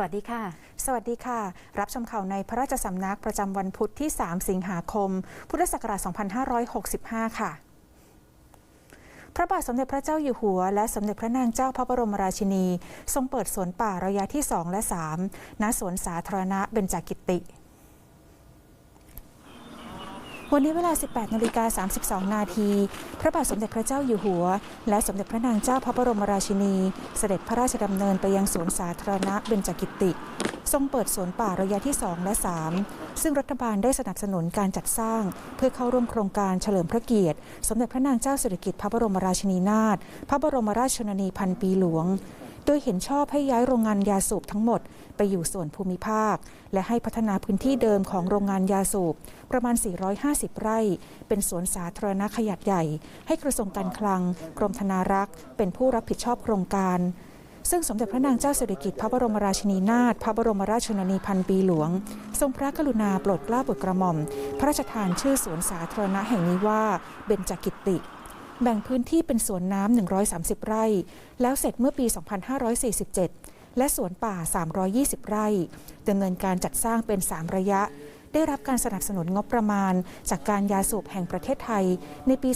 วัสดีค่ะ สวัสดีค่ะ รับชมข่าวในพระราชสำนักประจำวันพุธที่ 3 สิงหาคม พุทธศักราช 2565 ค่ะพระบาทสมเด็จพระเจ้าอยู่หัว และสมเด็จพระนางเจ้าพระบรมราชินี ทรงเปิดสวนป่าระยะที่ 2 และ 3 ณ สวนสาธารณะเบญจกิติ วันนี้เวลา 18นาฬิกา32 นาที พระบาทสมเด็จพระเจ้าอยู่หัว และสมเด็จพระนางเจ้าพระบรมราชินี เสด็จพระราชดำเนินไปยังสวนสาธารณะเบญจกิติทรงเปิดสวนป่าระยะที่ 2 และ 3 ซึ่งรัฐบาลได้สนับสนุนการจัดสร้าง เพื่อเข้าร่วมโครงการเฉลิมพระเกียรติ สมเด็จพระนางเจ้าสิริกิติ์พระบรมราชินีนาถพระบรมราชชนนีพันปีหลวง โดยเห็นชอบให้ย้ายโรงงานยาสูบทั้งหมด ไปอยู่ส่วนภูมิภาค และให้พัฒนาพื้นที่เดิมของโรงงานยาสูบ ประมาณ 450 ไร่ เป็นสวนสาธารณะขนาดใหญ่ ให้กระทรวงการคลัง กรมธนารักษ์ เป็นผู้รับผิดชอบโครงการซึ่งสมเด็จพระนางเจ้าสิริกิติ์พระบรมราชินีนาถพระบรมราชชนนีพันปีหลวง ทรงพระกรุณาโปรดเกล้าโปรดกระหม่อม พระราชทานชื่อสวนสาธารณะแห่งนี้ว่าเบญจกิติ แบ่งพื้นที่เป็นสวนน้ำ 130 ไร่ แล้วเสร็จเมื่อปี 2547 และสวนป่า 320 ไร่ดำเนินการจัดสร้างเป็น 3 ระยะ ได้รับการสนับสนุนงบประมาณ จากการยาสูบแห่งประเทศไทยในปี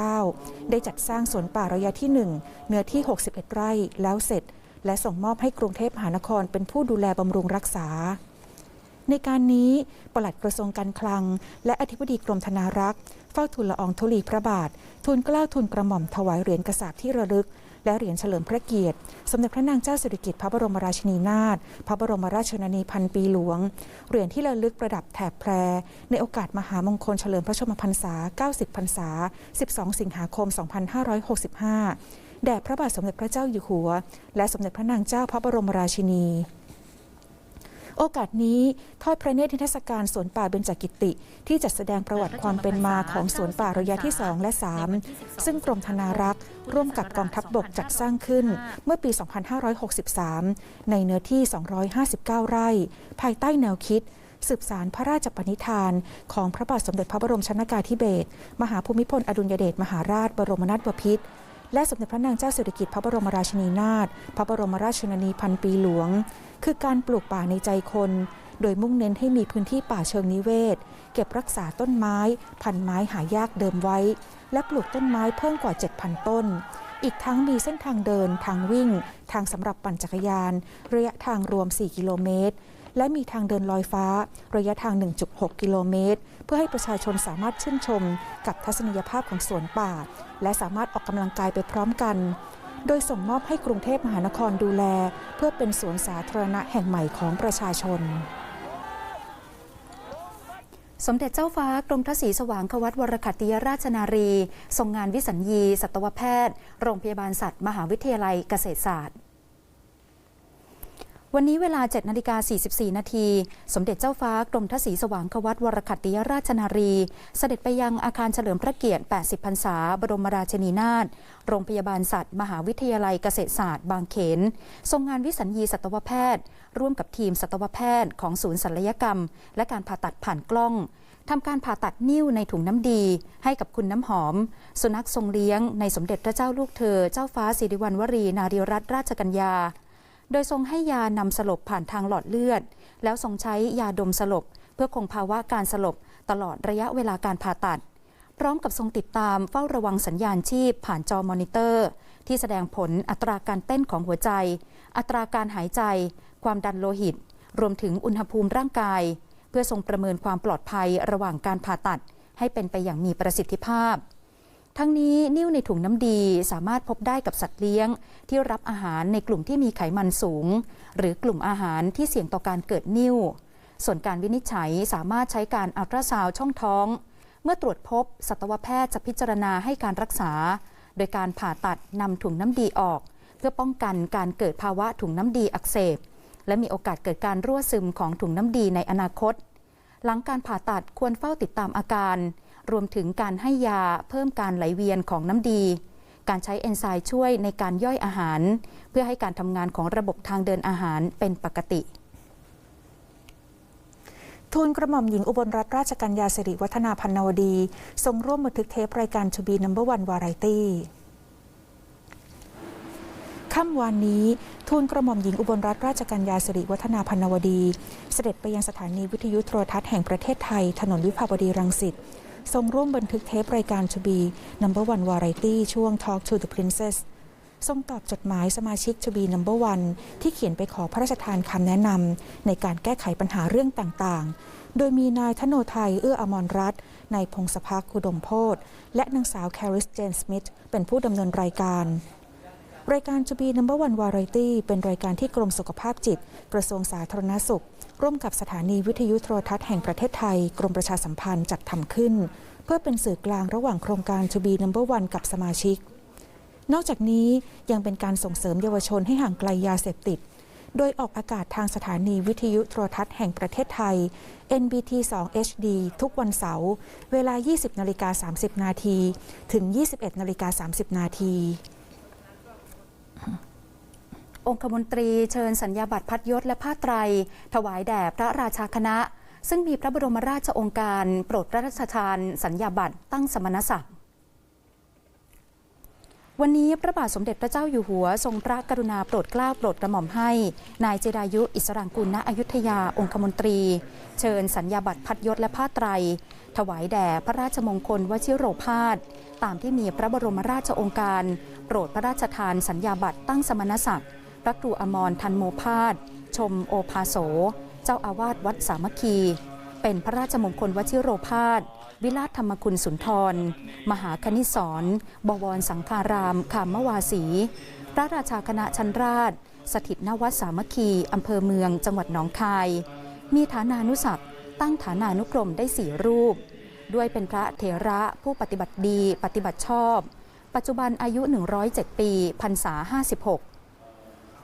2559 ได้จัดสร้างสวนป่าระยะที่ 1 เนื้อที่ 61 ไร่แล้วเสร็จ และส่งมอบให้กรุงเทพมหานครเป็นผู้ดูแลบำรุงรักษา ในการนี้ปลัดกระทรวงการคลัง และอธิบดีกรมธนารักษ์เฝ้าทูลละอองธุลีพระบาท ทูลเกล้าทูลกระหม่อมถวายเหรียญกระสาบที่ระลึก และเหรียญเฉลิมพระเกียรติ สมเด็จพระนางเจ้าสิริกิติ์พระบรมราชินีนาถพระบรมราชชนนีพันปีหลวง เหรียญที่ระลึกประดับแถบแพร ในโอกาสมหามงคลเฉลิมพระชนมพรรษา 90 พรรษา 12 สิงหาคม 2565 แด่พระบาทสมเด็จพระเจ้าอยู่หัว และสมเด็จพระนางเจ้าพระบรมราชินี โอกาสนี้ทอดพระเนตรนิทรรศการสวนป่าเบญจกิติ ที่จัดแสดงประวัติความเป็นมาของสวนป่าระยะที่ 2 และ 3 ซึ่งกรมธนารักษ์ ร่วมกับกองทัพบบกจัดสร้างขึ้นเมื่อปี 2563 ในเนื้อที่ 259 ไร่ ภายใต้แนวคิดสืบสารพระราชปณิธาน ของพระบาทสมเด็จพระบรมชนกาธิเบศรมหาภูมิพลอดุลยเดชมหาราชบรมนาถบพิตร และสมเด็จพระนางเจ้าสิริกิติ์พระบรมราชินีนาถพระบรมราชชนนีพันปีหลวง คือการปลูกป่าในใจคน โดยมุ่งเน้นให้มีพื้นที่ป่าเชิงนิเวศ เก็บรักษาต้นไม้ พันไม้หายากเดิมไว้ และปลูกต้นไม้เพิ่มกว่า 7,000 ต้น อีกทั้งมีเส้นทางเดิน ทางวิ่ง ทางสำหรับปั่นจักรยาน ระยะทางรวม 4 กิโลเมตร และมีทางเดินลอยฟ้า ระยะทาง 1.6 กิโลเมตร เพื่อให้ประชาชนสามารถชื่นชม กับทัศนียภาพของสวนป่า และสามารถออกกำลังกายไปพร้อมกัน โดยส่งมอบให้กรุงเทพมหานครดูแล เพื่อเป็นสวนสาธารณะแห่งใหม่ของประชาชนสมเด็จเจ้าฟ้ากรมทศรีสว่างควัตวรคัตติยราชนารี ทรงงานวิสัญญี สัตวแพทย์ โรงพยาบาลสัตว์ มหาวิทยาลัยเกษตรศาสตร์ วันนี้เวลา 7นาฬิกา44 นาที สมเด็จเจ้าฟ้ากรมทศรีสว่างควัตวรคัตติยราชนารี เสด็จไปยังอาคารเฉลิมพระเกียรติ 80 พรรษา บรมราชินีนาถ โรงพยาบาลสัตว์ มหาวิทยาลัยเกษตรศาสตร์ บางเขน ทรงงานวิสัญญีสัตวแพทย์ ร่วมกับทีมสัตวแพทย์ของศูนย์ศัลยกรรม และการผ่าตัดผ่านกล้องทำการผ่าตัดนิ่วในถุงน้ำดี ให้กับคุณน้ำหอม สุนัขทรงเลี้ยงในสมเด็จพระเจ้าลูกเธอ เจ้าฟ้าสิริวัณวรี นารีรัตนราชกัญญา โดยทรงให้ยานำสลบผ่านทางหลอดเลือด แล้วทรงใช้ยาดมสลบ เพื่อคงภาวะการสลบตลอดระยะเวลาการผ่าตัด พร้อมกับทรงติดตามเฝ้าระวังสัญญาณชีพผ่านจอมอนิเตอร์ ที่แสดงผลอัตราการเต้นของหัวใจ อัตราการหายใจ ความดันโลหิต รวมถึงอุณหภูมิร่างกาย เพื่อทรงประเมินความปลอดภัยระหว่างการผ่าตัด ให้เป็นไปอย่างมีประสิทธิภาพ ทั้งนี้นิ่วในถุงน้ำดีสามารถพบได้กับสัตว์เลี้ยง ที่รับอาหารในกลุ่มที่มีไขมันสูง หรือกลุ่มอาหารที่เสี่ยงต่อการเกิดนิ่ว ส่วนการวินิจฉัยสามารถใช้การอัลตราซาวด์ช่องท้อง เมื่อตรวจพบสัตวแพทย์จะพิจารณาให้การรักษา โดยการผ่าตัดนำถุงน้ำดีออก เพื่อป้องกันการเกิดภาวะถุงน้ำดีอักเสบ และมีโอกาสเกิดการรั่วซึมของถุงน้ำดีในอนาคต หลังการผ่าตัดควรเฝ้าติดตามอาการ รวมถึงการให้ยาเพิ่มการไหลเวียนของน้ำดี การใช้เอนไซม์ช่วยในการย่อยอาหาร เพื่อให้การทำงานของระบบทางเดินอาหารเป็นปกติทูลกระหม่อมหญิงอุบลรัตนราชกัญญาสิริวัฒนาพันนวดี ทรงร่วมบันทึกเทปรายการ To be number one variety ค่ำวานนี้ ทูลกระหม่อมหญิงอุบลรัตนราชกัญญาสิริวัฒนาพันวดี เสด็จไปยังสถานีวิทยุโทรทัศน์แห่งประเทศไทย ถนนวิภาวดีรังสิต ทรงร่วมบันทึกเทปรายการ To Be Number One Variety ช่วง Talk to the Princess ทรงตอบจดหมายสมาชิก To Be Number One ที่เขียนไปขอพระราชทานคำแนะนำในการแก้ไขปัญหาเรื่องต่างๆ โดยมีนายธโนไทยเอื้ออมรรัตน์นายพงศพักคุดมโพธและนางสาวแคริสเจนสมิธเป็นผู้ดำเนินรายการ รายการ To Be Number One Variety เป็นรายการที่กรมสุขภาพจิต กระทรวงสาธารณสุข ร่วมกับสถานีวิทยุโทรทัศน์แห่งประเทศไทย กรมประชาสัมพันธ์จัดทำขึ้น เพื่อเป็นสื่อกลางระหว่างโครงการ To Be Number One กับสมาชิก นอกจากนี้ยังเป็นการส่งเสริมเยาวชนให้ห่างไกลยาเสพติด โดยออกอากาศทางสถานีวิทยุโทรทัศน์แห่งประเทศไทย NBT 2 HD ทุกวันเสาร์เวลา 20นาฬิกา30 นาทีถึง 21นาฬิกา30 นาที องคมนตรีเชิญสัญญาบัตรพัดยศและผ้าไตร ถวายแด่พระราชาคณะ ซึ่งมีพระบรมราชองค์การโปรดพระราชทานสัญญาบัตรตั้งสมณศักดิ์วันนี้พระบาทสมเด็จพระเจ้าอยู่หัว ทรงพระกรุณาโปรดเกล้าโปรดกระหม่อมให้ นายเจดายุอิสรางกุลณอยุธยาองคมนตรี เชิญสัญญาบัตรพัดยศและผ้าไตร ถวายแด่พระราชมงคลวชิโรภาสตามที่มีพระบรมราชองค์การ โปรดพระราชทานสัญญาบัตรตั้งสมณศักดิ์ พระครูอมรทันโมพาสชมโอภาโส เจ้าอาวาสวัดสามัคคี เป็นพระราชมงคลวชิโรภาสวิราชธรรมคุณสุนทร มหาคณิสรบวรสังฆารามขามวาสี พระราชาคณะชันราช สถิตณวัดสามัคคีอำเภอเมืองจังหวัดหนองคาย มีฐานานุศักดิ์ตั้งฐานานุกรมได้สี่รูป ด้วยเป็นพระเถระผู้ปฏิบัติดีปฏิบัติชอบ ปัจจุบันอายุ 107 ปีพรรษา 56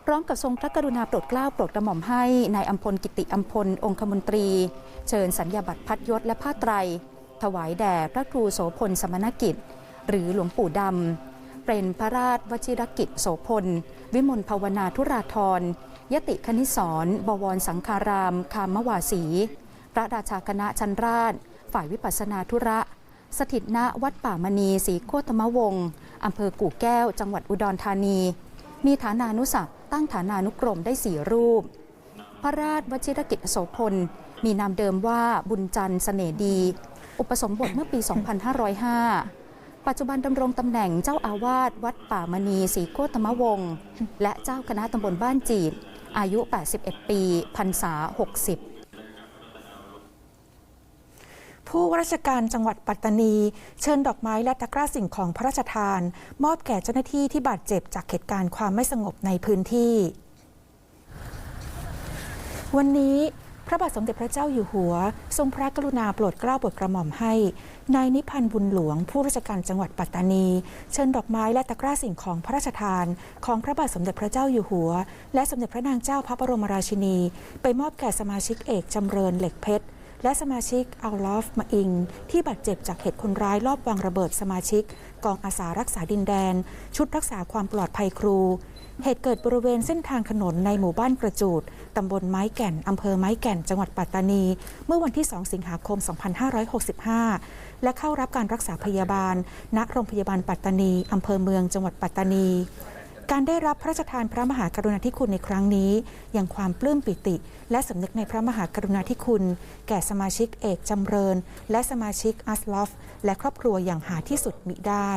พร้อมกับทรงพระกรุณาโปรดเกล้าโปรดกระหม่อมให้นายอัมพลกิติอัมพลองคมนตรี เชิญสัญญาบัตรพัดยศและผ้าไตร ถวายแด่พระครูโสพลสมณกิจ หรือหลวงปู่ดำเป็นพระราชวชิรกิจโสพล วิมลภาวนาธุราธรยติคณิสรบวรสังฆาราม คามวาสี พระราชาคณะชันราช ฝ่ายวิปัสสนาธุระ สถิตณวัดป่ามณีศรีโคตมวงศ์อำเภอกู่แก้ว จังหวัดอุดรธานี มีฐานานุศักดิ์ตั้งฐานานุกรมได้สี่รูป พระราชวชิรกิจโสพล มีนามเดิมว่าบุญจันทร์เสน่ดี อุปสมบทเมื่อปี 2505 ปัจจุบันดำรงตำแหน่งเจ้าอาวาสวัดป่ามณีศรีโคตมวงศ์และเจ้าคณะตำบลบ้านจีดอายุ 81 ปีพรรษา 60 ผู้ว่าราชการจังหวัดปัตตานี เชิญดอกไม้และตะกร้าสิ่งของพระราชทาน มอบแก่เจ้าหน้าที่ที่บาดเจ็บจากเหตุการณ์ความไม่สงบในพื้นที่ วันนี้พระบาทสมเด็จพระเจ้าอยู่หัว ทรงพระกรุณาโปรดเกล้าโปรดกระหม่อมให้ นายนิพันธ์บุญหลวง ผู้ราชการจังหวัดปัตตานี เชิญดอกไม้และตะกร้าสิ่งของพระราชทาน ของพระบาทสมเด็จพระเจ้าอยู่หัว และสมเด็จพระนางเจ้าพระบรมราชินี ไปมอบแก่สมาชิกเอกจำเริญเหล็กเพชร และสมาชิกอัลลอฟมาอิง ที่บาดเจ็บจากเหตุคนร้ายลอบวางระเบิดสมาชิก กองอาสารักษาดินแดน ชุดรักษาความปลอดภัยครู เหตุเกิดบริเวณเส้นทางถนนในหมู่บ้านกระจูดตำบลไม้แก่นอำเภอไม้แก่น จังหวัดปัตตานี เมื่อวันที่ 2 สิงหาคม 2565 และเข้ารับการรักษาพยาบาล ณ โรงพยาบาลปัตตานีอำเภอเมืองจังหวัดปัตตานี การได้รับพระราชทานพระมหากรุณาธิคุณในครั้งนี้ อย่างความปลื้มปิติ และสำนึกในพระมหากรุณาธิคุณ แก่สมาชิกเอกจำเริญ และสมาชิกอัสลอฟ และครอบครัวอย่างหาที่สุดมิได้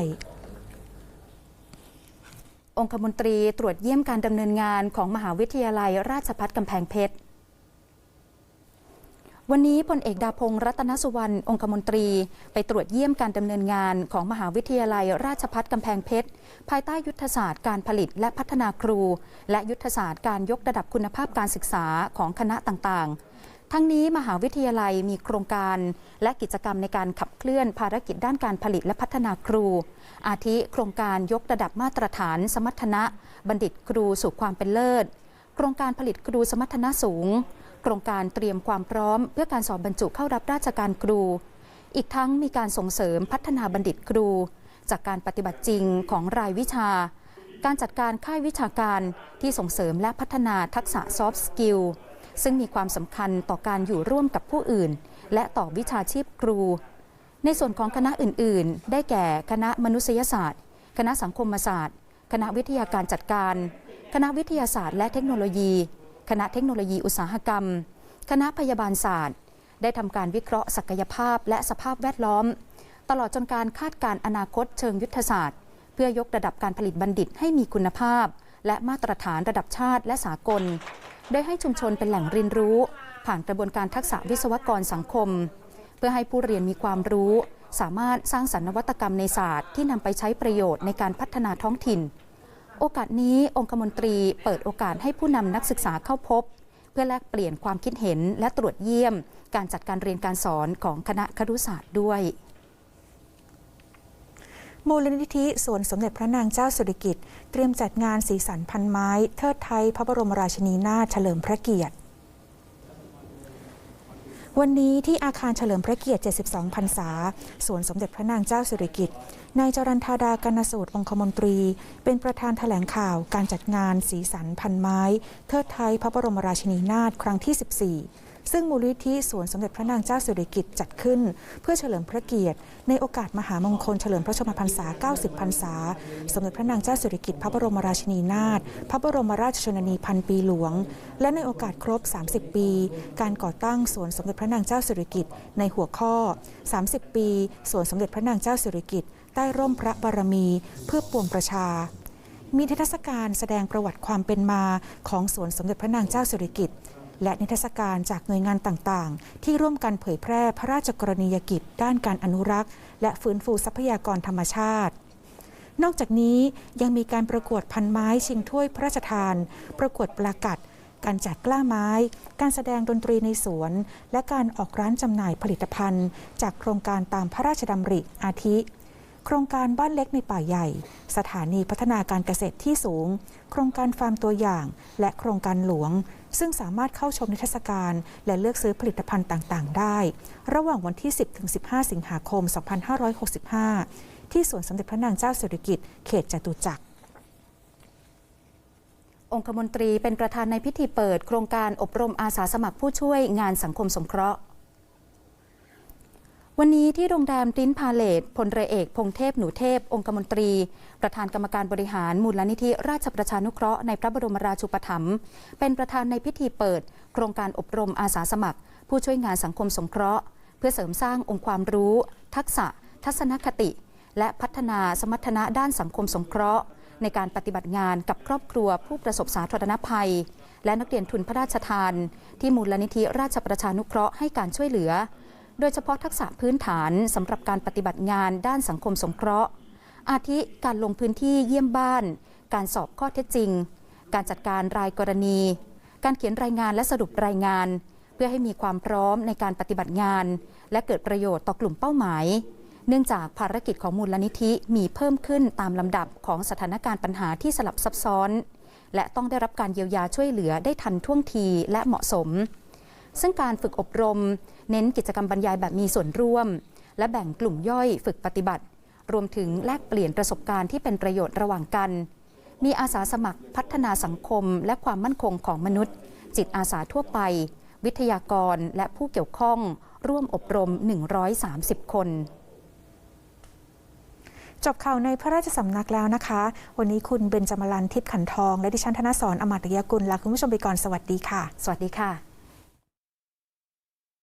องคมนตรีตรวจเยี่ยมการดำเนินงานของมหาวิทยาลัยราชพัฒกำแพงเพชร วันนี้พลเอกดาพงศ์รัตนสุวรรณองคมนตรี ไปตรวจเยี่ยมการดำเนินงานของมหาวิทยาลัยราชภัฏกำแพงเพชร ภายใต้ยุทธศาสตร์การผลิตและพัฒนาครู และยุทธศาสตร์การยกระดับคุณภาพการศึกษาของคณะต่างๆ ทั้งนี้มหาวิทยาลัยมีโครงการ และกิจกรรมในการขับเคลื่อนภารกิจด้านการผลิตและพัฒนาครู อาทิโครงการยกระดับมาตรฐาน สมรรถนะ บัณฑิตครูสู่ความเป็นเลิศ โครงการผลิตครูสมรรถนะสูง โครงการเตรียมความพร้อม เพื่อการสอบบรรจุเข้ารับราชการครู อีกทั้งมีการส่งเสริมพัฒนาบัณฑิตครู จากการปฏิบัติจริงของรายวิชา การจัดการค่ายวิชาการที่ส่งเสริมและพัฒนาทักษะ soft skill ซึ่งมีความสำคัญต่อการอยู่ร่วมกับผู้อื่น และต่อวิชาชีพครู ในส่วนของคณะอื่น ๆ ได้แก่คณะมนุษยศาสตร์ คณะสังคมศาสตร์ คณะวิทยาการจัดการ คณะวิทยาศาสตร์และเทคโนโลยี คณะเทคโนโลยีอุตสาหกรรม คณะพยาบาลศาสตร์ ได้ทำการวิเคราะห์ศักยภาพและสภาพแวดล้อม ตลอดจนการคาดการณ์อนาคตเชิงยุทธศาสตร์ เพื่อยกระดับการผลิตบัณฑิตให้มีคุณภาพ และมาตรฐานระดับชาติและสากล ได้ให้ชุมชนเป็นแหล่งเรียนรู้ ผ่านกระบวนการทักษะวิศวกรสังคม เพื่อให้ผู้เรียนมีความรู้ สามารถสร้างสรรค์นวัตกรรมในศาสตร์ที่นำไปใช้ประโยชน์ในการพัฒนาท้องถิ่น โอกาสนี้องคมนตรีเปิดโอกาสให้ผู้นำนักศึกษาเข้าพบ เพื่อแลกเปลี่ยนความคิดเห็นและตรวจเยี่ยม การจัดการเรียนการสอนของคณะครุศาสตร์ด้วยมูลนิธิสวนสมเด็จพระนางเจ้าสุริกิติ์เตรียมจัดงานสีสันพันไม้ เทิดไทยพระบรมราชินีนาถเฉลิมพระเกียรติ วันนี้ที่อาคารเฉลิมพระเกียรติ 72 พรรษา สวนสมเด็จพระนางเจ้าสิริกิติ์ นายจรันธาดากนสูตรองคมนตรี เป็นประธานแถลงข่าวการจัดงานสีสันพันไม้ เทิดไทยพระบรมราชินีนาถครั้งที่ 14 ซึ่งมูลนิธิสวนสมเด็จพระนางเจ้าสิริกิติ์จัดขึ้น เพื่อเฉลิมพระเกียรติ ในโอกาสมหามงคลเฉลิมพระชนมพรรษา 90 พรรษา สมเด็จพระนางเจ้าสิริกิติ์พระบรมราชินีนาถพระบรมราชชนนีพันปีหลวง และในโอกาสครบ 30 ปี การก่อตั้งสวนสมเด็จพระนางเจ้าสิริกิติ์ในหัวข้อ 30 ปีสวนสมเด็จพระนางเจ้าสิริกิติ์ใต้ร่มพระบารมีเพื่อปวงประชามีนิทศการแสดงประวัติความเป็นมาของสวนสมเด็จพระนางเจ้าสิริกิติ์ และนิทรรศการจากหน่วยงานต่างๆ ที่ร่วมกันเผยแพร่พระราชกรณียกิจ ด้านการอนุรักษ์ และฟื้นฟูทรัพยากรธรรมชาติ นอกจากนี้ยังมีการประกวดพันไม้ชิงถ้วยพระราชทาน ประกวดปลากัด การจัดกล้าไม้ การแสดงดนตรีในสวน และการออกร้านจำหน่ายผลิตภัณฑ์ จากโครงการตามพระราชดำริอาทิ โครงการบ้านเล็กในป่าใหญ่ สถานีพัฒนาการเกษตรที่สูง โครงการฟาร์มตัวอย่าง และโครงการหลวง ซึ่งสามารถเข้าชมนิทรรศการ และเลือกซื้อผลิตภัณฑ์ต่าง ๆ ได้ ระหว่างวันที่ 10-15 สิงหาคม 2565 ที่สวนสมเด็จพระนางเจ้าสิริกิติ์เขตจตุจักรองคมนตรีเป็นประธานในพิธีเปิดโครงการอบรมอาสาสมัครผู้ช่วยงานสังคมสงเคราะห์ วันนี้ที่โรงแรมติ้นพาเลตพลเรือเอก พงเทพหนูเทพ องคมนตรี ประธานกรรมการบริหารมูลนิธิราชประชานุเคราะห์ในพระบรมราชูปถัมภ์เป็นประธานในพิธีเปิด โครงการอบรมอาสาสมัคร ผู้ช่วยงานสังคมสงเคราะห์ เพื่อเสริมสร้างองค์ความรู้ ทักษะ ทัศนคติ และพัฒนาสมรรถนะด้านสังคมสงเคราะห์ ในการปฏิบัติงานกับครอบครัวผู้ประสบสาธารณภัย และนักเรียนทุนพระราชทาน ที่มูลนิธิราชประชานุเคราะห์ให้การช่วยเหลือ โดยเฉพาะทักษะพื้นฐานสำหรับการปฏิบัติงานด้านสังคมสงเคราะห์ อาทิการลงพื้นที่เยี่ยมบ้าน การสอบข้อเท็จจริง การจัดการรายกรณี การเขียนรายงานและสรุปรายงาน เพื่อให้มีความพร้อมในการปฏิบัติงาน และเกิดประโยชน์ต่อกลุ่มเป้าหมาย เนื่องจากภารกิจของมูลนิธิมีเพิ่มขึ้นตามลำดับของสถานการณ์ปัญหาที่สลับซับซ้อน และต้องได้รับการเยียวยาช่วยเหลือได้ทันท่วงทีและเหมาะสม ซึ่งการฝึกอบรม เน้นกิจกรรมบรรยายแบบมีส่วนร่วม และแบ่งกลุ่มย่อยฝึกปฏิบัติ รวมถึงแลกเปลี่ยนประสบการณ์ที่เป็นประโยชน์ระหว่างกัน มีอาสาสมัครพัฒนาสังคม และความมั่นคงของมนุษย์ จิตอาสาทั่วไป วิทยากรและผู้เกี่ยวข้อง ร่วมอบรม 130 คนจบข่าวในพระราชสำนักแล้วนะคะ วันนี้คุณเบนจมาลันทิพย์ขันทอง และดิฉันธนสรอมตยกุลลาคุณผู้ชมไปก่อน สวัสดีค่ะ สวัสดีค่ะ